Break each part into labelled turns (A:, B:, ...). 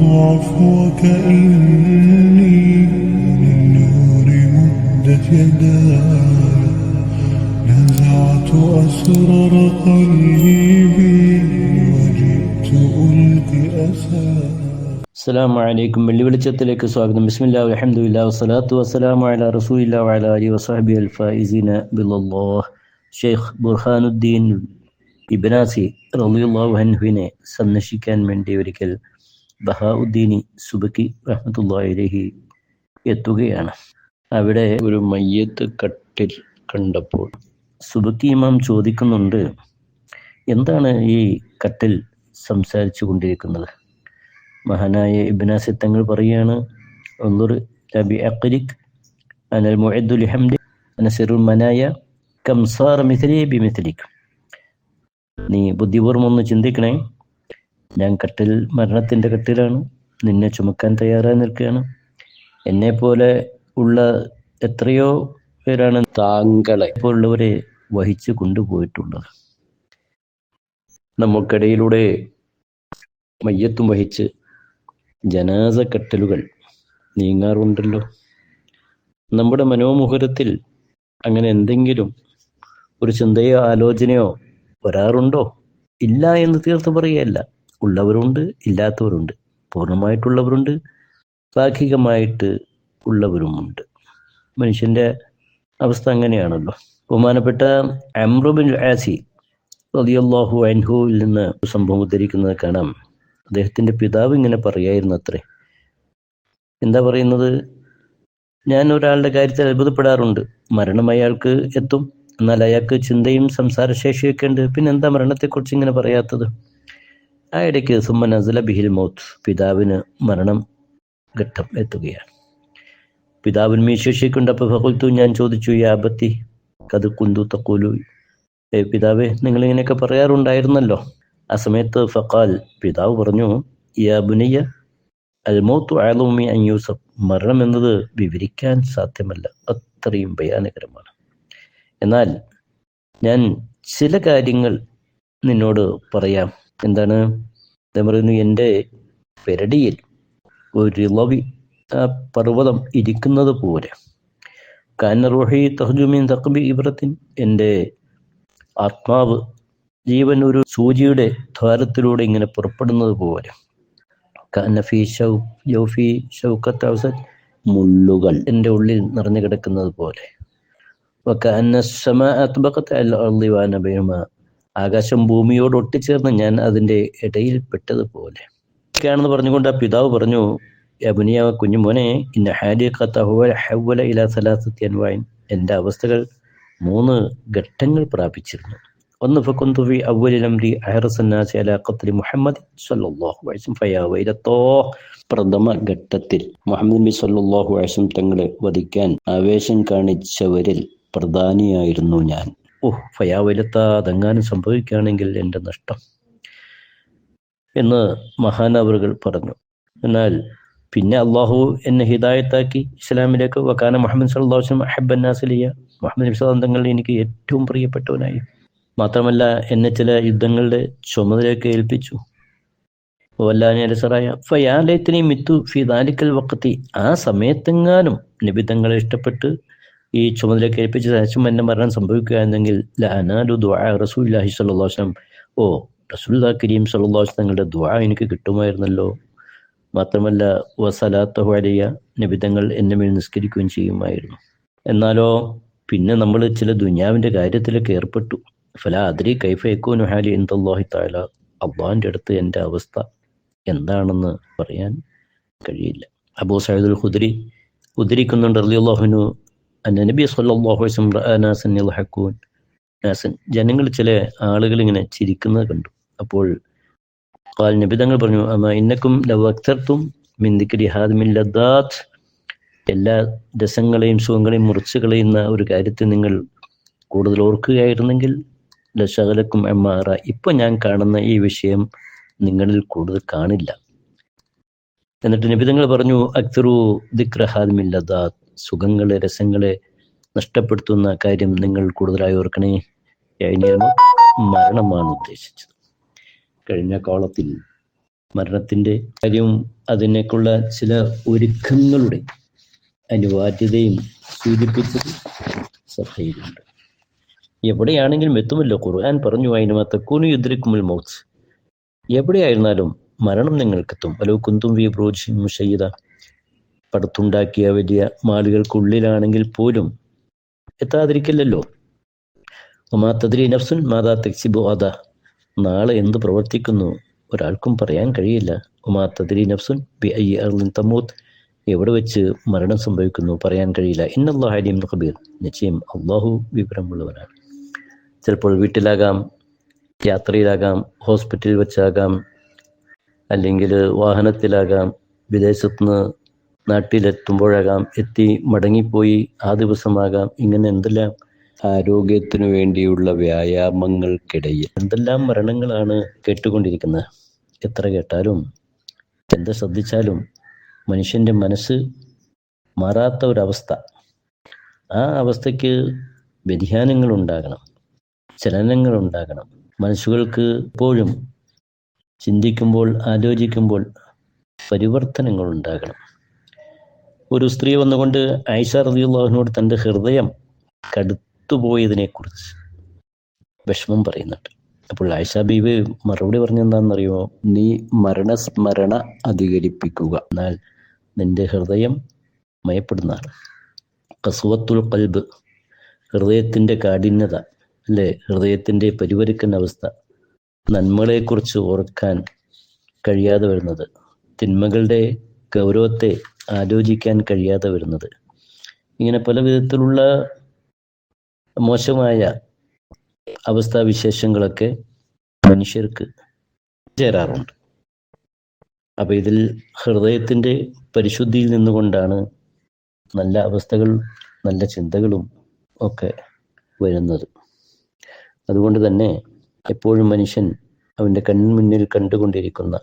A: عفوك إني للنور مدت يداي نزعت أسرار قلبي وجئت ألقي أساي
B: അസ്സലാമു അലൈക്കും വെള്ളി വെളിച്ചത്തിലേക്ക് സ്വാഗതം ബിസ്മില്ലാ അൽഹംദുലില്ലാ വസ്സലാത്തു വസ്സലാമു അലാ റസൂലില്ലാ വഅലാ അലിഹി വസഹബി അൽ ഫായിസീന ബില്ലല്ലാഹ് ഷെയ്ഖ് ബുർഹാനുദ്ദീൻ ഇബ്നാസി റളിയല്ലാഹു അൻഹുവിനെ സന്ദർശിക്കാൻ വേണ്ടി ഒരിക്കൽ ബഹാഉദ്ദീനി സുബക്കി റഹ്മത്തുള്ളാഹി അലൈഹി എത്തുകയാണ്. അവിടെ ഒരു മയ്യത്ത് കട്ടിൽ കണ്ടപ്പോൾ സുബക്കി ഇമാം ചോദിക്കുന്നുണ്ട് എന്താണ് ഈ കട്ടിൽ സംസാരിച്ചു കൊണ്ടിരിക്കുന്നത്? മഹാനായ ഇബിനാസിത്തങ്ങൾ തങ്ങൾ പറയുകയാണ് ഒന്നൂർ ലബി അഖ്ലിക് അനൽ മുഅദ്ദു ലിഹംദി അനസിറുൽ മനായ കംസാർ മിഥലി ബി മിഥലിക്. നീ ബുദ്ധിപൂർവം ഒന്ന് ചിന്തിക്കണേ ഞാൻ കട്ടിൽ മരണത്തിന്റെ കട്ടിലാണ്. നിന്നെ ചുമക്കാൻ തയ്യാറായി നിൽക്കുകയാണ്. എന്നെ പോലെ ഉള്ള എത്രയോ പേരാണ് താങ്കളെ പോലുള്ളവരെ വഹിച്ചു കൊണ്ടുപോയിട്ടുള്ളത്. നമുക്കിടയിലൂടെ മയ്യത്തും വഹിച്ച് ജനാസ കെട്ടലുകൾ നീങ്ങാറുണ്ടല്ലോ. നമ്മുടെ മനോമുഹരത്തിൽ അങ്ങനെ എന്തെങ്കിലും ഒരു ചിന്തയോ ആലോചനയോ വരാറുണ്ടോ? ഇല്ല എന്ന് തീർത്ത് പറയുകയല്ല. ഉള്ളവരുണ്ട് ഇല്ലാത്തവരുണ്ട്. പൂർണമായിട്ടുള്ളവരുണ്ട് ഭാഗികമായിട്ട് ഉള്ളവരുമുണ്ട്. മനുഷ്യന്റെ അവസ്ഥ അങ്ങനെയാണല്ലോ. ബഹുമാനപ്പെട്ട അമ്രുബിൻ ആസി റളിയല്ലാഹു അൻഹുവിൽ നിന്ന് സംഭവം ഉദ്ധരിക്കുന്നത് കാണാം. അദ്ദേഹത്തിന്റെ പിതാവ് ഇങ്ങനെ പറയായിരുന്നു അത്രേ എന്താ പറയുന്നത്? ഞാൻ ഒരാളുടെ കാര്യത്തിൽ അത്ഭുതപ്പെടാറുണ്ട്. മരണം അയാൾക്ക് എത്തും. എന്നാൽ അയാൾക്ക് ചിന്തയും സംസാരശേഷിയൊക്കെ ഉണ്ട്. പിന്നെന്താ മരണത്തെക്കുറിച്ച് ഇങ്ങനെ പറയാത്തത്? ആ ഇടയ്ക്ക് സുമ്മൻ അസല ബിഹിൽ മൗത്ത് പിതാവിന് മരണം ഘട്ടം എത്തുകയാണ്. പിതാവിന് മീശേഷിക്കുണ്ട് ഫഹുൽത്തു ഞാൻ ചോദിച്ചു ഈ ആപത്തി കത് കുന്തു തക്കൂലു ഏ പിതാവേ നിങ്ങൾ ഇങ്ങനെയൊക്കെ പറയാറുണ്ടായിരുന്നല്ലോ. ആ സമയത്ത് ഫക്കാൽ പിതാവ് പറഞ്ഞു യാ ബുനയ്യ അൽമോത്തു ആലൂമി അന്യൂസഫ് മരണം എന്നത് വിവരിക്കാൻ സാധ്യമല്ല. അത്രയും ഭയാനകരമാണ്. എന്നാൽ ഞാൻ ചില കാര്യങ്ങൾ നിന്നോട് പറയാം. എന്താണ്? അദ്ദേഹം പറയുന്നു എന്റെ പെരടിയിൽ ഒരു ലവി പർവതം ഇരിക്കുന്നത് പോലെ. കാനറോഹി തഹജുമീൻ തക്ബി ഇബ്രത്തിൻ. എന്റെ ആത്മാവ് ജീവൻ ഒരു സൂചിയുടെ ദ്വാരത്തിലൂടെ ഇങ്ങനെ പുറപ്പെടുന്നത് പോലെ. കനഫി ഷൗ ഷൗക്കത്ത് അവസൻ മുള്ളുകൾ എന്റെ ഉള്ളിൽ നിറഞ്ഞു കിടക്കുന്നത് പോലെ. ആകാശം ഭൂമിയോട് ഒട്ടിച്ചേർന്ന് ഞാൻ അതിന്റെ ഇടയിൽ പെട്ടതുപോലെ. ഒക്കെയാണെന്ന് പറഞ്ഞുകൊണ്ട് ആ പിതാവ് പറഞ്ഞു അബുനിയ കുഞ്ഞുമോനെ ഇന്ന ഹാലിഖത്തഹുവല ഇല സലാസത്തി അൻവായൻ. എന്റെ അവസ്ഥകൾ മൂന്ന് ഘട്ടങ്ങൾ പ്രാപിച്ചിരുന്നു. ഒന്ന് ഫക്കുന്തുവി അവലിലംരി അഹറസന്നാസി അല ഖത്ലി മുഹമ്മദ് സല്ലല്ലാഹു അലൈഹി വസല്ലം. ഫയാ വൈലത്തോ. പ്രഥമ ഘട്ടത്തിൽ മുഹമ്മദ് നബി സല്ലാഹു അലൈഹി തങ്ങളെ വധിക്കാൻ ആവേശം കാണിച്ചവരിൽ പ്രധാനിയായിരുന്നു ഞാൻ. ഓഹ് ഫയാ വൈലത്ത അതെങ്ങാനും സംഭവിക്കുകയാണെങ്കിൽ എന്റെ നഷ്ടം എന്ന് മഹാനവറുകൾ പറഞ്ഞു. എന്നാൽ പിന്നെ അള്ളാഹു എന്നെ ഹിദായത്താക്കി ഇസ്ലാമിലേക്ക് വക്കാന മുഹമ്മദ് സല്ലല്ലാഹു അലൈഹി വസല്ലം അഹബ്ബന്നാസിലിയ മുഹമ്മദ് നബി സല്ലല്ലാഹു തങ്ങൾ എനിക്ക് ഏറ്റവും പ്രിയപ്പെട്ടവനായി. മാത്രമല്ല എന്നെ ചില യുദ്ധങ്ങളുടെ ചുമതലയൊക്കെ ഏൽപ്പിച്ചു. വല്ലാനരസറായ ഫയാലയത്തിനെ മിത്തു ഫിദാലിക്കൽ വക്കത്തി ആ സമയത്തെങ്ങാനും നിബിധങ്ങളെ ഇഷ്ടപ്പെട്ട് ഈ ചുമതല കേൾപ്പിച്ച ശേഷം എന്നെ മരണം സംഭവിക്കുക എന്നെങ്കിൽ ലഅനാലു ദുആ റസൂലുള്ളാഹി സ്വല്ലല്ലാഹു അലൈഹി വസല്ലം. ഓ റസൂലുള്ളാഹി കരീം അലൈഹി തങ്ങളുടെ ദുആ എനിക്ക് കിട്ടുമായിരുന്നല്ലോ. മാത്രമല്ല വസലാത്തഹു അലയ്യ നിബിധങ്ങൾ എന്നെ മേൽ നിസ്കരിക്കുകയും ചെയ്യുമായിരുന്നു. എന്നാലോ പിന്നെ നമ്മൾ ചില ദുനിയാവിന്റെ കാര്യത്തിലൊക്കെ ഏർപ്പെട്ടു. ഫല അതിരി കൈഫ യക്കൂനു ഹാലി എന്തല്ലാഹി താല അള്ളാഹിന്റെ അടുത്ത് എന്റെ അവസ്ഥ എന്താണെന്ന് പറയാൻ കഴിയില്ല. അബൂ സയ്യിദുൽ ഹുദരി ഉദ്ധരിക്കുന്നുണ്ട് റളിയല്ലാഹുനു അന്ന നബി സല്ലല്ലാഹു അലൈഹി വസല്ലം നാസൻ യൽഹഖൂൻ. നാസൻ ജനങ്ങൾ ചില ആളുകൾ ഇങ്ങനെ ചിരിക്കുന്നത് കണ്ടു. അപ്പോൾ കാൽ നബി തങ്ങൾ പറഞ്ഞു അമ്മ ഇന്നക്കും ലവക്തർത്തും ഹാദിമിൻ ലദ്ദാത്ത് എല്ലാ രസങ്ങളെയും സുഖങ്ങളെയും മുറിച്ചു കളയുന്ന ഒരു കാര്യത്തെ നിങ്ങൾ കൂടുതൽ ഓർക്കുകയായിരുന്നെങ്കിൽ ലശകലക്കും എമ്മാറ ഇപ്പൊ ഞാൻ കാണുന്ന ഈ വിഷയം നിങ്ങളിൽ കൂടുതൽ കാണില്ല. എന്നിട്ട് നിബിതങ്ങൾ പറഞ്ഞു അക്തറു ദിക്രഹാദ്മില്ലതാ സുഖങ്ങളെ രസങ്ങളെ നഷ്ടപ്പെടുത്തുന്ന കാര്യം നിങ്ങൾ കൂടുതലായി ഓർക്കണേ. കഴിഞ്ഞ മരണമാണ് ഉദ്ദേശിച്ചത്. കഴിഞ്ഞ കോളത്തിൽ മരണത്തിന്റെ കാര്യവും അതിനേക്കുള്ള ചില ഒരുക്കങ്ങളുടെ അനിവാര്യതയും സൂചിപ്പിച്ചത് സഭയിലുണ്ട്. എവിടെയാണെങ്കിലും എത്തുമല്ലോ? ഖുർആൻ പറഞ്ഞു അതിന് കുനു യുദ്രിക്കുമുൽ മൗത്ത്. എവിടെയായിരുന്നാലും മരണം നിങ്ങൾക്കെത്തും. അലോ കുന്തും വി ബ്രോജ് മുഷയ്യത പടുത്തുണ്ടാക്കിയ വലിയ മാളുകൾക്കുള്ളിലാണെങ്കിൽ പോലും എത്താതിരിക്കില്ലല്ലോ. ഒമാ നഫ്സുൻ മാതാ തെക്സിബു നാളെ എന്ത് പ്രവർത്തിക്കുന്നു? ഒരാൾക്കും പറയാൻ കഴിയില്ല. ഒമാ നഫ്സുൻ ബി ഐ അർലിൻ തമൂത്ത് എവിടെ വെച്ച് മരണം സംഭവിക്കുന്നു പറയാൻ കഴിയില്ല. ഇന്നല്ലാഹ് അലീം ഖബീർ. നിശ്ചയം അള്ളാഹു വിവരമുള്ളവനാണ്. ചിലപ്പോൾ വീട്ടിലാകാം യാത്രയിലാകാം ഹോസ്പിറ്റലിൽ വെച്ചാകാം അല്ലെങ്കിൽ വാഹനത്തിലാകാം വിദേശത്തുനിന്ന് നാട്ടിലെത്തുമ്പോഴാകാം എത്തി മടങ്ങിപ്പോയി ആ ദിവസമാകാം. ഇങ്ങനെ എന്തെല്ലാം ആരോഗ്യത്തിനു വേണ്ടിയുള്ള വ്യായാമങ്ങൾക്കിടയിൽ? എന്തെല്ലാം മരണങ്ങളാണ് കേട്ടുകൊണ്ടിരിക്കുന്നത്? എത്ര കേട്ടാലും എന്ത് ശ്രദ്ധിച്ചാലും മനുഷ്യന്റെ മനസ്സ് മാറാത്ത ഒരവസ്ഥ. ആ അവസ്ഥയ്ക്ക് വ്യതിയാനങ്ങൾ ഉണ്ടാകണം ചലനങ്ങൾ ഉണ്ടാകണം മനസ്സുകൾക്ക് എപ്പോഴും ചിന്തിക്കുമ്പോൾ ആലോചിക്കുമ്പോൾ പരിവർത്തനങ്ങൾ ഉണ്ടാകണം ഒരു സ്ത്രീ വന്നുകൊണ്ട് ഐഷ റളിയല്ലാഹുവിനോട് തന്റെ ഹൃദയം കടുത്തുപോയതിനെക്കുറിച്ച് വിഷമം പറയുന്നുണ്ട്. അപ്പോൾ ആയിഷ ബീവി മറുപടി പറഞ്ഞെന്താണെന്നറിയുമോ? നീ മരണസ്മരണ അധികരിപ്പിക്കുക. എന്നാൽ നിന്റെ ഹൃദയം മയപ്പെടുന്നതാണ്. കസുവത്തുൽ കൽബ് ഹൃദയത്തിന്റെ കാഠിന്യത അല്ലേ? ഹൃദയത്തിന്റെ പരിവരിക്കുന്ന അവസ്ഥ നന്മകളെക്കുറിച്ച് ഓർക്കാൻ കഴിയാതെ വരുന്നത് തിന്മകളുടെ ഗൗരവത്തെ ആലോചിക്കാൻ കഴിയാതെ വരുന്നത്. ഇങ്ങനെ പല വിധത്തിലുള്ള മോശമായ അവസ്ഥാവിശേഷങ്ങളൊക്കെ മനുഷ്യർക്ക് ചേരാറുണ്ട്. അപ്പൊ ഇതിൽ ഹൃദയത്തിന്റെ പരിശുദ്ധിയിൽ നിന്നുകൊണ്ടാണ് നല്ല അവസ്ഥകൾ നല്ല ചിന്തകളും ഒക്കെ വരുന്നത്. അതുകൊണ്ട് തന്നെ എപ്പോഴും മനുഷ്യൻ അവന്റെ കൺമുന്നിൽ കണ്ടുകൊണ്ടിരിക്കുന്ന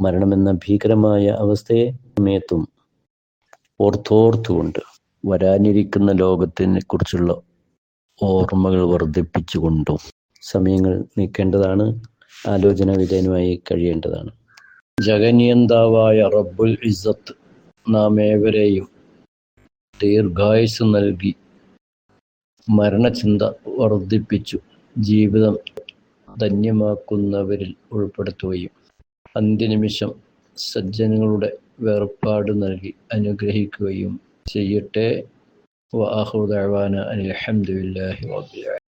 B: മരണമെന്ന ഭീകരമായ അവസ്ഥയെ സമയത്തും ഓർത്തോർത്തുകൊണ്ട് വരാനിരിക്കുന്ന ലോകത്തിനെ കുറിച്ചുള്ള ഓർമ്മകൾ വർദ്ധിപ്പിച്ചുകൊണ്ടും സമയങ്ങൾ നീക്കേണ്ടതാണ് ആലോചന വിധേയനുമായി കഴിയേണ്ടതാണ്. ജഗനിയന്താവായ റബ്ബുൽ ഇസത്ത് നാം ഏവരെയും ദീർഘായുസ് നൽകി മരണചിന്ത വർദ്ധിപ്പിച്ചു. ജീവിതം ധന്യമാക്കുന്നവരിൽ ഉൾപ്പെടുത്തുകയും അന്ത്യനിമിഷം സജ്ജനങ്ങളുടെ വേർപാട് നൽകി അനുഗ്രഹിക്കുകയും ചെയ്യട്ടെ. വാഹുദാന അനിൽഹമുല്ലാഹി റബ്ബിൽ